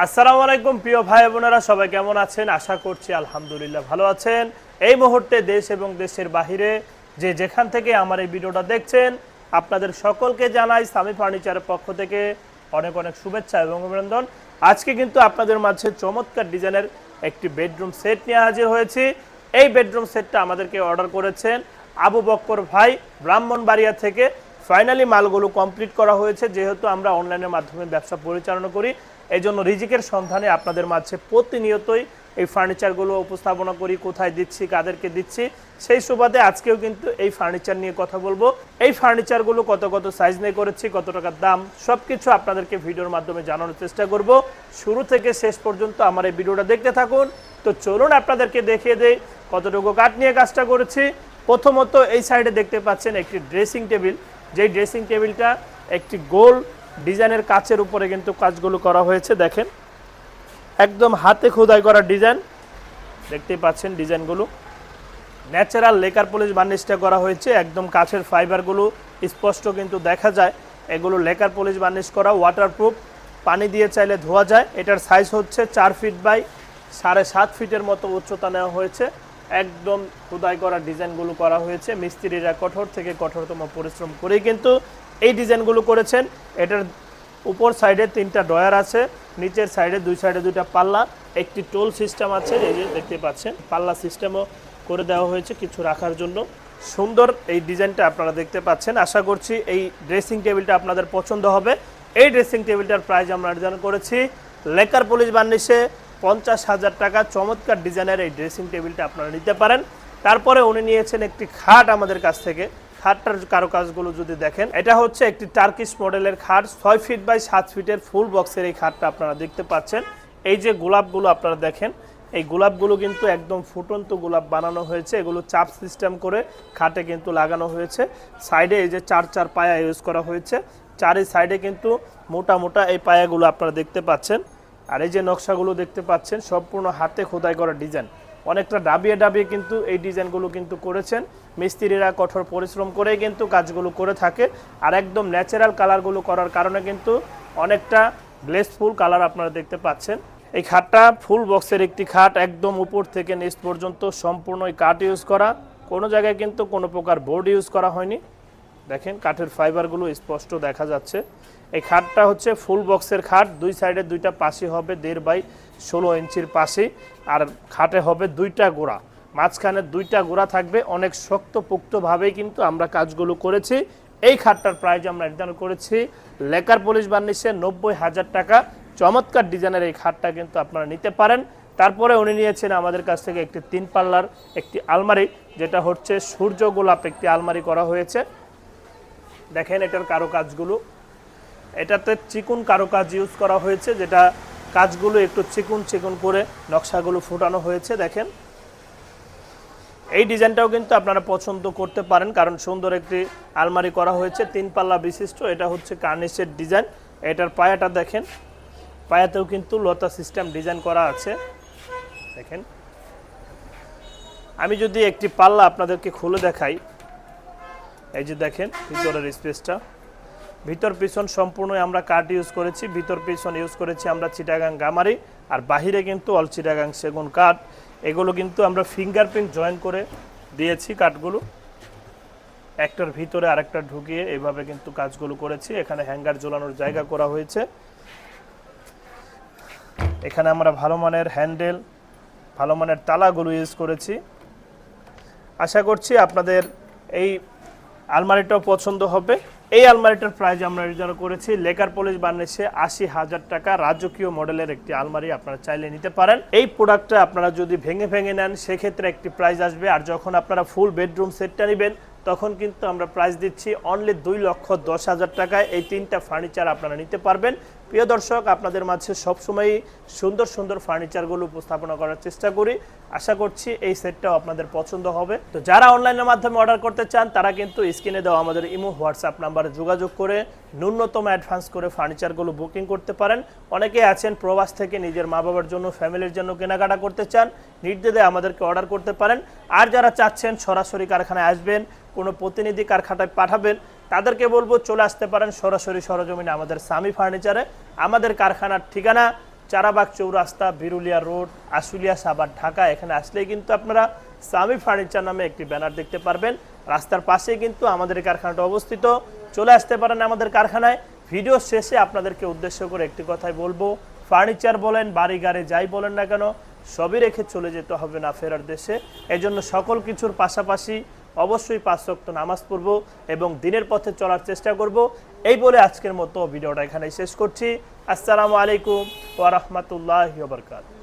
আসসালামু আলাইকুম, প্রিয় ভাই বোনেরা, সবাই কেমন আছেন? আশা করছি আলহামদুলিল্লাহ ভালো আছেন। এই মুহূর্তে দেশ এবং দেশের বাহিরে যে যেখান থেকে আমার এই ভিডিওটা দেখছেন, আপনাদের সকলকে জানাই স্বামী ফার্নিচারের পক্ষ থেকে অনেক অনেক শুভেচ্ছা এবং অভিনন্দন। আজকে কিন্তু আপনাদের মাঝে চমৎকার ডিজাইনের একটি বেডরুম সেট নিয়ে হাজির হয়েছি। এই বেডরুম সেটটা আমাদেরকে অর্ডার করেছেন আবু বক্কর ভাই, ব্রাহ্মণবাড়িয়া থেকে। ফাইনালি মালগুলো কমপ্লিট করা হয়েছে, যেহেতু আমরা অনলাইনের মাধ্যমে ব্যবসা পরিচালনা করি। এই জন্য রিজিকের সন্ধানে আপনাদের মাঝে প্রতিনিয়তই এই ফার্নিচারগুলো উপস্থাপনা করি, কোথায় দিচ্ছি, কাদেরকে দিচ্ছি। সেই সুবাদে আজকেও কিন্তু এই ফার্নিচার নিয়ে কথা বলব। এই ফার্নিচারগুলো কত কত সাইজ নিয়ে করেছি, কত টাকার দাম সব কিছু আপনাদেরকে ভিডিওর মাধ্যমে জানানোর চেষ্টা করব। শুরু থেকে শেষ পর্যন্ত আমার এই ভিডিওটা দেখতে থাকুন। তো চলুন আপনাদেরকে দেখিয়ে দেই কতটুকু কাঠ নিয়ে কাজটা করেছি। প্রথমত এই সাইডে দেখতে পাচ্ছেন একটি ড্রেসিং টেবিল যেই ড্রেসিং টেবিলটা একটি গোল ডিজাইনের কাচের উপরে কিন্তু কাজগুলো করা হয়েছে, দেখেন। একদম হাতে খোদাই করা ডিজাইন। দেখতেই পাচ্ছেন ডিজাইনগুলো। ন্যাচারাল লেকার পলিশ বার্নিশটা করা হয়েছে, একদম কাছের ফাইবারগুলো স্পষ্ট কিন্তু দেখা যায়। এগুলো লেকার পলিশ বার্নিশ করা ওয়াটারপ্রুফ পানি দিয়ে চাইলে ধোয়া যায়। এটার সাইজ হচ্ছে চার ফিট বাই সাড়ে সাত ফিটের মতো উচ্চতা নেওয়া হয়েছে। একদম খোদাই করা ডিজাইনগুলো করা হয়েছে। মিস্ত্রিরা কঠোর থেকে কঠোরতম পরিশ্রম করেই কিন্তু এই ডিজাইনগুলো করেছেন। এটার উপর সাইডে তিনটা ডয়ার আছে, নিচের সাইডে দুই সাইডে দুইটা পাল্লা, একটি টোল সিস্টেম আছে, এই যে দেখতে পাচ্ছেন, পাল্লা সিস্টেমও করে দেওয়া হয়েছে কিছু রাখার জন্য। সুন্দর এই ডিজাইনটা আপনারা দেখতে পাচ্ছেন। আশা করছি এই ড্রেসিং টেবিলটা আপনাদের পছন্দ হবে। এই ড্রেসিং টেবিলটার প্রাইস আমরা নির্ধারণ করেছি লেকার পুলিশ বার্নিশে পঞ্চাশ হাজার টাকা। চমৎকার ডিজাইনের এই ড্রেসিং টেবিলটা আপনারা নিতে পারেন। তারপরে উনি নিয়েছেন একটি খাট আমাদের কাছ থেকে। খাটটার কারুকাজগুলো যদি দেখেন, এটা হচ্ছে একটি টার্কিশ মডেলের খাট। ছয় ফিট বাই সাত ফিটের ফুল বক্সের এই খাটটা আপনারা দেখতে পাচ্ছেন। এই যে গোলাপগুলো আপনারা দেখেন, এই গোলাপগুলো কিন্তু একদম ফুটন্ত গোলাপ বানানো হয়েছে। এগুলো চাপ সিস্টেম করে খাটে কিন্তু লাগানো হয়েছে। সাইডে এই যে চার চার পায়া ইউজ করা হয়েছে। চারি সাইডে কিন্তু মোটা মোটা এই পায়াগুলো আপনারা দেখতে পাচ্ছেন। আর এই যে নকশাগুলো দেখতে পাচ্ছেন, সম্পূর্ণ হাতে খোদাই করা ডিজাইন। অনেকটা ডাবিয়ে ডাবিয়ে কিন্তু এই ডিজাইনগুলো কিন্তু করেছেন। মিস্ত্রিরা কঠোর পরিশ্রম করেই কিন্তু কাজগুলো করে থাকে আর একদম ন্যাচারাল কালারগুলো করার কারণে কিন্তু অনেকটা গ্লেসফুল কালার আপনারা দেখতে পাচ্ছেন। এই খাটটা ফুল বক্সের একটি খাট, একদম উপর থেকে নিচ পর্যন্ত সম্পূর্ণ এই কাঠ ইউজ করা। কোনো জায়গায় কিন্তু কোনো প্রকার বোর্ড ইউজ করা হয়নি। দেখেন, কাঠের ফাইবারগুলো স্পষ্ট দেখা যাচ্ছে। এই খাটটা হচ্ছে ফুল বক্সের খাট, দুই সাইডে দুইটা পাশে হবে দেড় বাই ষোলো ইঞ্চির পাশে, আর খাটে হবে দুইটা গোড়া। মাঝখানে দুইটা গোড়া থাকবে, অনেক শক্ত শক্তপোক্তভাবেই কিন্তু আমরা কাজগুলো করেছি। এই খাটটার প্রাইজ আমরা নির্ধারণ করেছি লেকার পুলিশ বার্নিশে নব্বই হাজার টাকা। চমৎকার ডিজাইনের এই খাটটা কিন্তু আপনারা নিতে পারেন। তারপরে উনি নিয়েছেন আমাদের কাছ থেকে একটি তিন পাল্লার একটি আলমারি, যেটা হচ্ছে সূর্য গোলাপ একটি আলমারি করা হয়েছে। দেখেন এটার কারুকাজগুলো। এটাতে চিকুন কারুকাজ ইউজ করা হয়েছে, যেটা কাজগুলো একটু চিকুন চিকুন করে নকশাগুলো ফুটানো হয়েছে, দেখেন। এই ডিজাইনটাও কিন্তু আপনারা পছন্দ করতে পারেন, কারণ সুন্দর একটি আলমারি করা হয়েছে, তিন পাল্লা বিশিষ্ট, এটা হচ্ছে কার্নিশের ডিজাইন। এটার পায়াটা দেখেন, পায়াতেও কিন্তু লতা সিস্টেম ডিজাইন করা আছে, দেখেন। আমি যদি একটি পাল্লা আপনাদেরকে খুলে দেখাই, এই যে দেখেন, ভিতরের স্পেসটা ভিতর পিছন সম্পূর্ণই আমরা কাঠ ইউজ করেছি, ভিতর পিছন ইউজ করেছি আমরা চিটাগাং গামারি আর বাহিরে কিন্তু অল চিটাগাং সেগুন কাঠ এগুলো কিন্তু আমরা ফিঙ্গারপ্রিন্ট জয়েন করে দিয়েছি কাঠগুলো একটার ভিতরে আরেকটা ঢুকিয়ে এইভাবে কিন্তু কাজগুলো করেছি। এখানে হ্যাঙ্গার ঝোলানোর জায়গা করা হয়েছে। এখানে আমরা ভালো মানের হ্যান্ডেল ভালো মানের তালাগুলো ইউজ করেছি। আশা করছি আপনাদের এই আলমারিটাও পছন্দ হবে। এই আলমারিটার প্রাইস আমরা রিজার্ভ করেছি। লেকার পলিশ বানিয়েছে আশি হাজার টাকা। রাজকীয় মডেলের একটি আলমারি আপনারা চাইলে নিতে পারেন। এই প্রোডাক্টটা আপনারা যদি ভেঙে ভেঙে নেন, সেক্ষেত্রে একটি প্রাইস আসবে। আর যখন আপনারা ফুল বেডরুম সেটটা নেবেন, তখন কিন্তু আমরা প্রাইস দিচ্ছি অনলি দুই লক্ষ দশ হাজার টাকায়। এই তিনটা ফার্নিচার আপনারা নিতে পারবেন। প্রিয় দর্শক, আপনাদের মাঝে সবসময়ই সুন্দর সুন্দর ফার্নিচারগুলো উপস্থাপনা করার চেষ্টা করি। আশা করছি এই সেটটাও আপনাদের পছন্দ হবে। তো যারা অনলাইনের মাধ্যমে অর্ডার করতে চান, তারা কিন্তু স্ক্রিনে দেওয়া আমাদের ইমো হোয়াটসঅ্যাপ নাম্বারে যোগাযোগ করে ন্যূনতম অ্যাডভান্স করে ফার্নিচারগুলো বুকিং করতে পারেন। অনেকে আছেন প্রবাস থেকে নিজের মা বাবার জন্য ফ্যামিলির জন্য কেনাকাটা করতে চান নির্দেদে আমাদেরকে অর্ডার করতে পারেন। আর যারা চাচ্ছেন সরাসরি কারখানায় আসবেন, কোনো প্রতিনিধি কারখানায় পাঠাবেন তাদেরকে বলব, চলে আসতে পারেন সরাসরি সরজমিনে আমাদের সামি ফার্নিচারে। আমাদের কারখানার ঠিকানা, চারাবাগ চৌরাস্তা, বিরুলিয়া রোড, আশুলিয়া সাবার ঢাকা। এখানে আসলেই কিন্তু আপনারা সামি ফার্নিচার নামে একটি ব্যানার দেখতে পারবেন। রাস্তার পাশেই কিন্তু আমাদের কারখানাটা অবস্থিত। চলে আসতে পারেন আমাদের কারখানায়। ভিডিও শেষে আপনাদেরকে উদ্দেশ্য করে একটি কথাই বলব, ফার্নিচার বলেন, বাড়ি গাড়ি যাই বলেন না কেন, সবই রেখে চলে যেতে হবে না ফেরার দেশে। এজন্য সকল কিছুর পাশাপাশি অবশ্যই পাঁচ শক্ত নামাজ পড়ব এবং দিনের পথে চলার চেষ্টা করব। এই বলে আজকের মতো ভিডিওটা এখানে শেষ করছি। আসসালামু আলাইকুম ওয়া বারাকাতুহু।